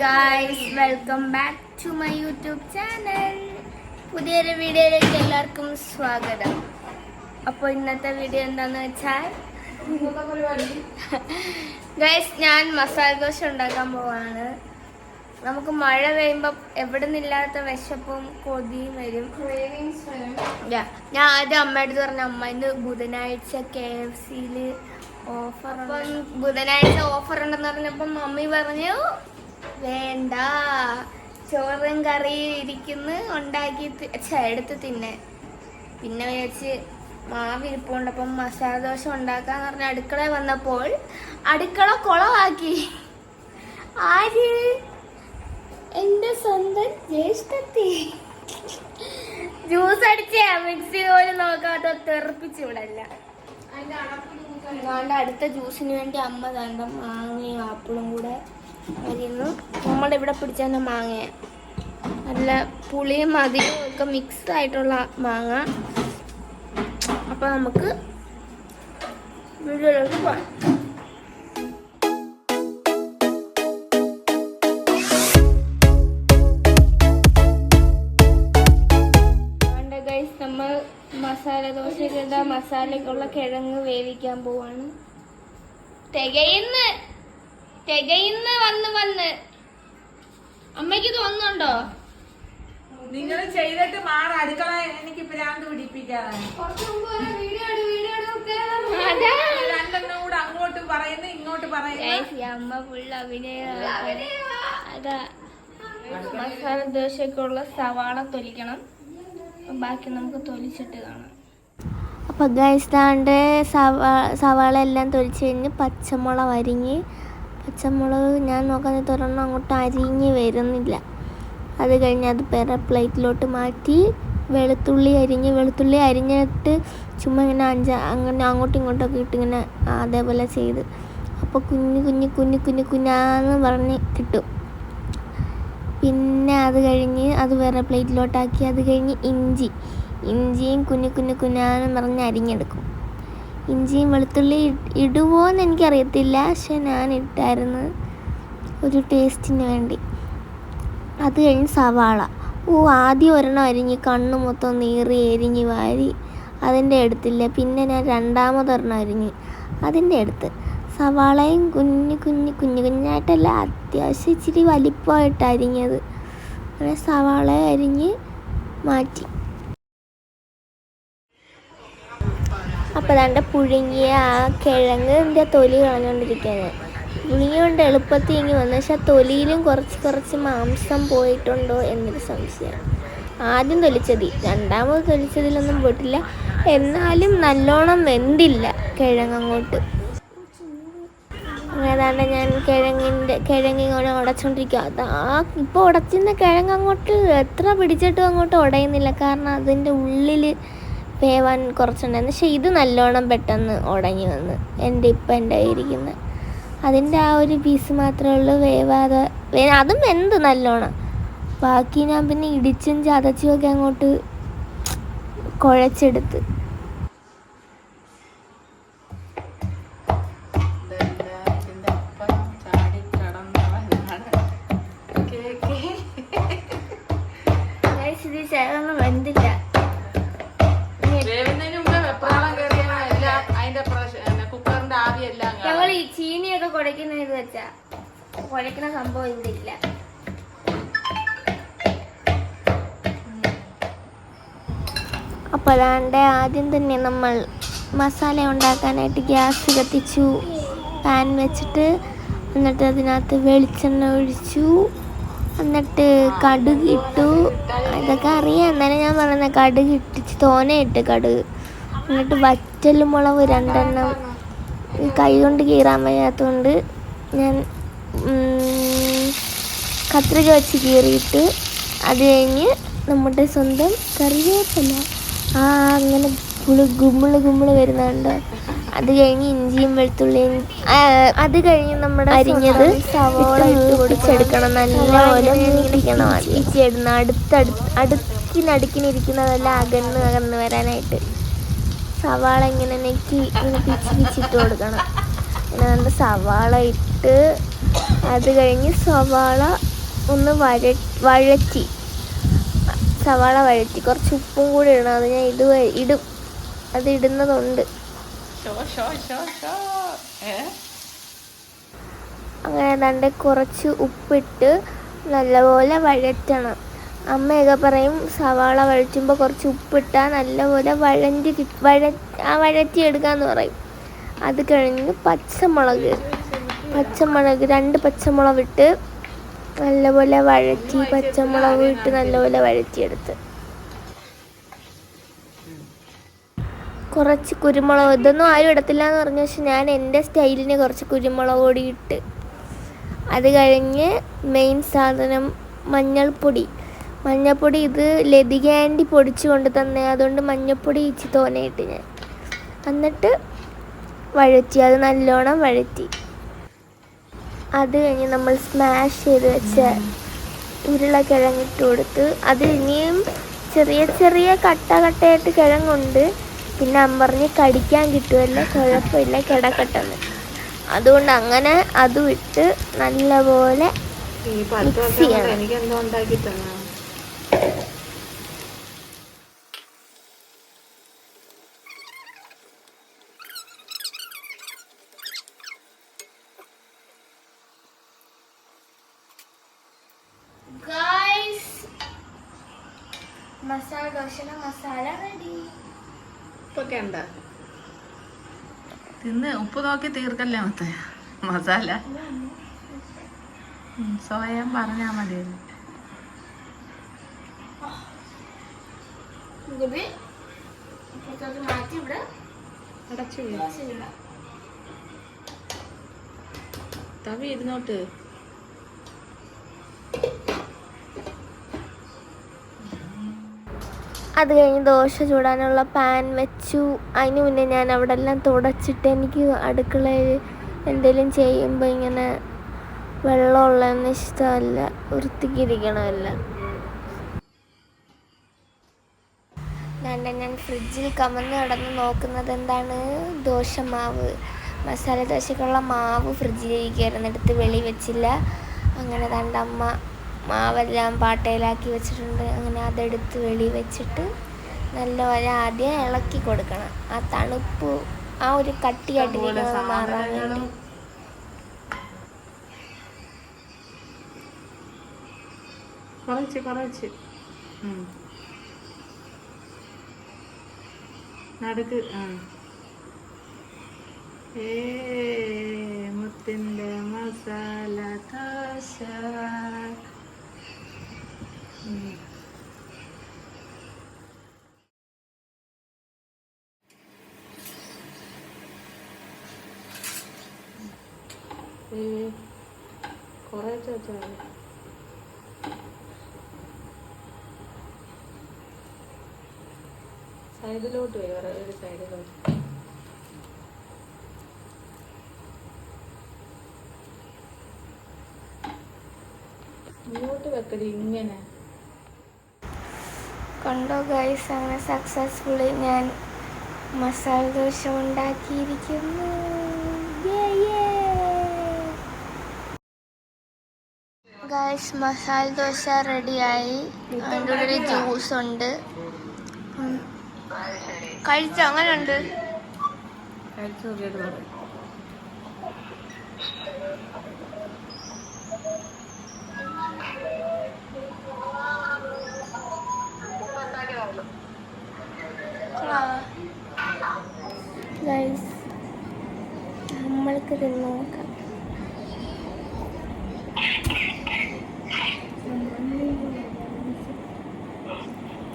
Guys welcome back to my YouTube channel പുതിയൊരു വീഡിയോയിലേക്ക് എല്ലാവർക്കും സ്വാഗതം. അപ്പോൾ ഇന്നത്തെ വീഡിയോ എന്താന്ന് വെച്ചാൽ ഗൈസ് ഞാൻ മസാല ദോശ ഉണ്ടാക്കാൻ പോവാണ്. നമുക്ക് മഴ പെയ്യുമ്പോൾ എവിടെ നിന്നില്ലാത്ത വിശപ്പും കൊതിയും വരും. ഞാൻ ആദ്യം അമ്മയുടെ പറഞ്ഞ അമ്മ ഇന്ന് ബുധനാഴ്ച കെ എഫ് സിയിൽ ഓഫർ ബുധനാഴ്ച ഓഫർ ഉണ്ടെന്ന് പറഞ്ഞപ്പം മമ്മി പറഞ്ഞു വേണ്ട. ചോറും കറിയും ഇരിക്കുന്നു. ഉണ്ടാക്കി എടുത്ത് തിന്നെ. പിന്നെ വിചാരിച്ച് മാവിരിപ്പുണ്ടപ്പം മസാല ദോശ ഉണ്ടാക്കാന്ന് പറഞ്ഞ അടുക്കള വന്നപ്പോൾ അടുക്കള കുളമാക്കി ആര്? എന്റെ സ്വന്തം ജ്യേഷ്ഠത്തി. ജ്യൂസ് അടിച്ചേ മിക്സി പോലും നോക്കാതെ തെറിപ്പിച്ച് വിടല്ല അതുകൊണ്ട് അടുത്ത ജ്യൂസിന് വേണ്ടി അമ്മ തണ്ട മാങ്ങയും ആപ്പിളും കൂടെ അരിയുന്നു. നമ്മളിവിടെ പിടിച്ച മാങ്ങ. നല്ല പുളിയും മധുരവും ഒക്കെ മിക്സ് ആയിട്ടുള്ള മാങ്ങ. അപ്പൊ നമുക്ക് വീഡിയോയിലേക്ക് പോകാം. നമ്മൾ മസാല ദോശയ്ക്കുള്ള മസാലയ്ക്കുള്ള കിഴങ്ങ് വേവിക്കാൻ പോവാണ്. തികയിന്ന്. തികയിന്ന് വന്ന് വന്ന്. അമ്മയ്ക്ക് തോന്നുന്നുണ്ടോ? നിങ്ങൾ ചെയ്തിട്ട് മാറ. അടുക്കള എനിക്ക് പ്രാന്ത് പിടിപ്പിക്കാതെ അതാ. രണ്ടെണ്ണം കൂടെ അങ്ങോട്ട് പറയുന്നു ഇങ്ങോട്ട് പറയുന്നു. അമ്മ ഫുൾ അഭിനയം അതാ. മസാല ദോശക്കുള്ള സവാള തൊലിക്കണം. ബാക്കി നമുക്ക് തൊലിച്ചിട്ട് കാണാം. അപ്പോൾ ഗൈസ് താണ്ട് സവാ സവാള എല്ലാം തൊലിച്ച് കഴിഞ്ഞ് പച്ചമുളക് അരിഞ്ഞ് പച്ചമുളക് ഞാൻ നോക്കാൻ തുറന്ന് അങ്ങോട്ട് അരിഞ്ഞ് വരുന്നില്ല. അത് കഴിഞ്ഞ് അത് വേറെ പ്ലേറ്റിലോട്ട് മാറ്റി വെളുത്തുള്ളി അരിഞ്ഞ് വെളുത്തുള്ളി അരിഞ്ഞിട്ട് ചുമ്മാ ഇങ്ങനെ അഞ്ച അങ്ങനെ അങ്ങോട്ടും ഇങ്ങോട്ടൊക്കെ ഇട്ട് ഇങ്ങനെ അതേപോലെ ചെയ്ത്. അപ്പോൾ കുഞ്ഞു കുഞ്ഞു കുഞ്ഞു കുഞ്ഞു കുഞ്ഞാന്ന് പറഞ്ഞ് കിട്ടും. പിന്നെ അത് കഴിഞ്ഞ് അത് വേറെ പ്ലേറ്റിലോട്ടാക്കി. അത് കഴിഞ്ഞ് ഇഞ്ചി. ഇഞ്ചിയും കുഞ്ഞു കുഞ്ഞു കുഞ്ഞാന്ന് പറഞ്ഞ് അരിഞ്ഞെടുക്കും. ഇഞ്ചിയും വെളുത്തുള്ളി ഇ- ഇടുവോന്ന് എനിക്കറിയത്തില്ല. പക്ഷെ ഞാൻ ഇട്ടായിരുന്നു ഒരു ടേസ്റ്റിന് വേണ്ടി. അത് കഴിഞ്ഞ് സവാള. ഓ ആദ്യം ഒരെണ്ണം അരിഞ്ഞ് കണ്ണ് മൊത്തം നീറി എരിഞ്ഞ് വാരി അതിന്റെ എടുത്തില്ല പിന്നെ ഞാൻ രണ്ടാമതൊരെണ്ണം അരിഞ്ഞ് അതിന്റെ അടുത്ത്. സവാളയും കുഞ്ഞു കുഞ്ഞു കുഞ്ഞു കുഞ്ഞായിട്ടല്ല അത്യാവശ്യം ഇച്ചിരി വലിപ്പമായിട്ട് അരിഞ്ഞത്. അങ്ങനെ സവാള അരിഞ്ഞ് മാറ്റി. അപ്പോൾ അതാണ്ട് പുഴുങ്ങിയ ആ കിഴങ്ങിന്റെ തൊലി കളഞ്ഞുകൊണ്ടിരിക്കുകയാണ് പുഴുങ്ങിയോണ്ട് എളുപ്പത്തിൽ ഇങ്ങി വന്നു പക്ഷെ ആ തൊലിയിലും കുറച്ച് കുറച്ച് മാംസം പോയിട്ടുണ്ടോ എന്നൊരു സംശയമാണ് ആദ്യം തൊലിച്ചതി രണ്ടാമത് തൊലിച്ചതിലൊന്നും പോയിട്ടില്ല. എന്നാലും നല്ലോണം വെന്തില്ല കിഴങ്ങങ്ങോട്ട് ഏതാണ്ട് ഞാൻ കിഴങ്ങിന്റെ കിഴങ്ങ് ഇങ്ങനെ ഉടച്ചുകൊണ്ടിരിക്കുക അത് ആ ഇപ്പോൾ ഉടച്ചിരുന്ന കിഴങ്ങ് അങ്ങോട്ട് എത്ര പിടിച്ചിട്ടും അങ്ങോട്ട് ഉടയുന്നില്ല. കാരണം അതിന്റെ ഉള്ളിൽ വേവാൻ കുറച്ചുണ്ടായിരുന്നു പക്ഷേ ഇത് നല്ലോണം പെട്ടെന്ന് ഉടഞ്ഞു വന്ന് എന്റെ ഇപ്പം എന്റെ ഇരിക്കുന്നത് അതിന്റെ ആ ഒരു പീസ് മാത്രമേ ഉള്ളൂ വേവാതെ അതും വെന്ത് നല്ലോണം ബാക്കി ഞാൻ പിന്നെ ഇടിച്ചും ചതച്ചും ഒക്കെ അങ്ങോട്ട് കുഴച്ചെടുത്ത് ചീനിയൊക്കെ കുഴയ്ക്കുന്ന ഇത് വെച്ചാ കുഴക്കുന്ന സംഭവം ഇവിടെ ഇല്ല. അതാണ്ട് ആദ്യം തന്നെ നമ്മൾ മസാല ഉണ്ടാക്കാനായിട്ട് ഗ്യാസ് കത്തിച്ചു. പാൻ വെച്ചിട്ട് എന്നിട്ട് അതിനകത്ത് വെളിച്ചെണ്ണ ഒഴിച്ചു. എന്നിട്ട് കടുക് ഇട്ടു. ഇതൊക്കെ അറിയാം. എന്നാലും ഞാൻ പറയുന്നത് കടുക് ഇട്ടിച്ച് തോനെ ഇട്ട് കടുക്. എന്നിട്ട് വറ്റൽമുളക് രണ്ടെണ്ണം ഈ കൈ കൊണ്ട് കീറാൻ വയ്യാത്തതുകൊണ്ട് ഞാൻ കത്രിക വെച്ച് കീറിയിട്ട് അത് കഴിഞ്ഞ് നമ്മുടെ സ്വന്തം കറിവേപ്പില. ആ അങ്ങനെ പുളി ഗുമ്മിൾ ഗുമ്മിൾ വരുന്നുണ്ട്. അത് കഴിഞ്ഞ് ഇഞ്ചിയും വെളുത്തുള്ളിയും അത് കഴിഞ്ഞ് നമ്മുടെ അരിഞ്ഞത് സവോള ഇട്ട് പൊടിച്ചെടുക്കണം നല്ലപോലെ മൂപ്പിക്കണം ഈ ചെടുന്ന അടുത്തടുത്ത് അടുക്കിനടുക്കിനിരിക്കുന്നതെല്ലാം അകന്ന് അകന്ന് വരാനായിട്ട്. സവാള ഇങ്ങനെ നെക്കി ഇങ്ങനെ പിച്ച് പിച്ചിട്ട് കൊടുക്കണം. പിന്നെ നമ്മൾ സവാള ഇട്ട് അത് കഴിഞ്ഞ് സവാള ഒന്ന് വഴ വഴറ്റി. സവാള വഴറ്റി. കുറച്ച് ഉപ്പും കൂടി ഇടണം. അത് ഞാൻ ഇത് ഇടും. അത് ഇടുന്നതുണ്ട്. അങ്ങനെ തണ്ട് കുറച്ച് ഉപ്പിട്ട് നല്ലപോലെ വഴറ്റണം. അമ്മയൊക്കെ പറയും സവാള വഴറ്റുമ്പോൾ കുറച്ച് ഉപ്പിട്ടാൽ നല്ലപോലെ വഴഞ്ഞ് കി വഴ ആ വഴറ്റിയെടുക്കാന്ന് പറയും. അത് കഴിഞ്ഞ് പച്ചമുളക് പച്ചമുളക് രണ്ട് പച്ചമുളക് ഇട്ട് നല്ലപോലെ വഴറ്റി പച്ചമുളക് ഇട്ട് നല്ലപോലെ വഴറ്റിയെടുത്ത്. കുറച്ച് കുരുമുളക് ഇതൊന്നും ആരും ഇടത്തില്ല എന്ന് പറഞ്ഞു പക്ഷെ ഞാൻ എന്റെ സ്റ്റൈലിന് കുറച്ച് കുരുമുളക് പൊടി ഇട്ട്. അത് കഴിഞ്ഞ് മെയിൻ സാധനം മഞ്ഞൾപ്പൊടി. മഞ്ഞൾപ്പൊടി ഇത് ലതിക ആന്റി പൊടിച്ചു കൊണ്ട് തന്നെ. അതുകൊണ്ട് മഞ്ഞപ്പൊടി ഇച്ചി തോനയിട്ട് ഞാൻ. എന്നിട്ട് വഴറ്റി. അത് നല്ലോണം വഴറ്റി. അത് കഴിഞ്ഞ് നമ്മൾ സ്മാഷ് ചെയ്ത് വെച്ച ഉരുളക്കിഴങ്ങിട്ട് കൊടുത്ത് അത് ഇനിയും ചെറിയ ചെറിയ കട്ട കട്ടയായിട്ട് കിഴങ്ങുണ്ട്. പിന്നെ അമ്പറിഞ്ഞ് കടിക്കാൻ കിട്ടുമല്ലോ കുഴപ്പമില്ല കിടക്കട്ടെന്ന്. അതുകൊണ്ട് അങ്ങനെ അതും ഇട്ട് നല്ലപോലെ പത്ത് ചെയ്യണം. എനിക്ക് എന്തോ ഉണ്ടാക്കി തന്നാ മസാല ദോശയുടെ മസാല റെഡി ഉപ്പൊക്കെ ഉണ്ടാ തിന്ന് ഉപ്പ് നോക്കി തീർക്കല്ലേ മത്തേ? മസാല? സ്വയം പറഞ്ഞാ മതിയല്ലോ ഇത് ഇപ്പുറത്തോട്ട് മാറ്റി ഇവിടെ അടച്ചു. തവി ഇരുന്നോട്ട്. അത് കഴിഞ്ഞ് ദോശ ചൂടാനുള്ള പാൻ വെച്ചു. അതിന് മുന്നേ ഞാൻ അവിടെ എല്ലാം തുടച്ചിട്ട് എനിക്ക് അടുക്കളയിൽ എന്തെങ്കിലും ചെയ്യുമ്പോൾ ഇങ്ങനെ വെള്ളമുള്ളതെന്ന് ഇഷ്ടമല്ല വൃത്തിക്കിരിക്കണമല്ല ഞാൻ ഞാൻ ഫ്രിഡ്ജിൽ കമന്ന് കിടന്ന് നോക്കുന്നത് എന്താണ്? ദോശമാവ്. മസാല ദോശക്കുള്ള മാവ് ഫ്രിഡ്ജിലിരിക്കുകയായിരുന്നു എടുത്ത് വെളി വെച്ചില്ല. അങ്ങനെ തന്റെ അമ്മ മാവെല്ലാം പാട്ടയിലാക്കി വെച്ചിട്ടുണ്ട്. അങ്ങനെ അതെടുത്ത് വെളി വെച്ചിട്ട് നല്ലപോലെ ആദ്യം ഇളക്കി കൊടുക്കണം. ആ തണുപ്പ് ആ ഒരു കട്ടിയായിട്ടിരിക്കുന്നത് മാറാൻ വേണ്ടി. കുറച്ച് കുറച്ച്. നടുക്ക് ആ. ഏ മുത്തിന്റെ മസാല ഉം. കുറേ ചോദിച്ചാൽ സൈഡിലോട്ട് വരും ഒരു സൈഡിലോട്ട് ഇങ്ങോട്ട് വെക്കടി ഇങ്ങനെ. കണ്ടോ ഗൈസ് അങ്ങനെ സക്സസ്ഫുള്ളി ഞാൻ മസാല ദോശ ഉണ്ടാക്കിയിരിക്കുന്നു. ഗൈസ് മസാല ദോശ റെഡിയായി അതിന്റെ ഉള്ളിൽ ജ്യൂസ് ഉണ്ട്. കഴിച്ചോ? അങ്ങനെ ഉണ്ട് കഴിച്ചു നോക്കിയിട്ട് പറയും നമ്മൾക്ക് തിന്ന് നോക്കാം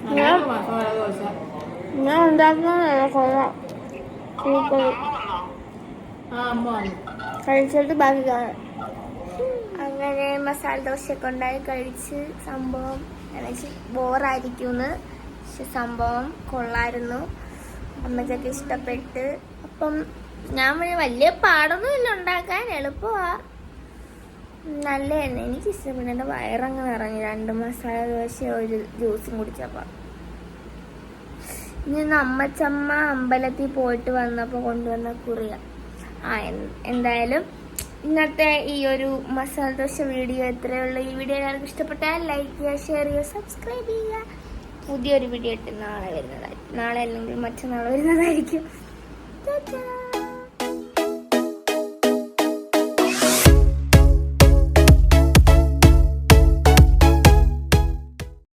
നല്ല മസാല ദോശ ഞാൻ ഉണ്ടാക്കുന്ന കൊള്ളാം. കഴിച്ചിട്ട് ബാക്കി കാണാം. അങ്ങനെ മസാല ദോശയൊക്കെ ഉണ്ടായി കഴിച്ച് സംഭവം എന്നുവെച്ച് ബോറായിരിക്കുമെന്ന് പക്ഷെ സംഭവം കൊള്ളായിരുന്നു. അമ്മയ്ക്കൊക്കെ ഇഷ്ടപ്പെട്ട്. അപ്പം ഞാൻ വലിയ പാടൊന്നുമില്ല ഉണ്ടാക്കാൻ എളുപ്പമാ നല്ല തന്നെ എനിക്ക് ഇഷ്ടപ്പെട്ടു എന്റെ വയറങ്ങ് നിറഞ്ഞു രണ്ട് മസാല ദോശ ഒരു ജ്യൂസും കുടിച്ചപ്പോൾ ഇനി അമ്മച്ചമ്മ അമ്പലത്തിൽ പോയിട്ട് വന്നപ്പോൾ കൊണ്ടുവന്ന കുറിയ. ആ എന്തായാലും ഇന്നത്തെ ഈ ഒരു മസാല ദോശ വീഡിയോ എത്രയേ ഉള്ളൂ. ഈ വീഡിയോ എല്ലാവർക്കും ഇഷ്ടപ്പെട്ടാൽ ലൈക്ക് ചെയ്യുക ഷെയർ ചെയ്യുക സബ്സ്ക്രൈബ് ചെയ്യുക. പുതിയൊരു വീഡിയോ ഇട്ട് നാളെ വരുന്നതായിരിക്കും നാളെ അല്ലെങ്കിൽ മറ്റന്നാൾ വരുന്നതായിരിക്കും.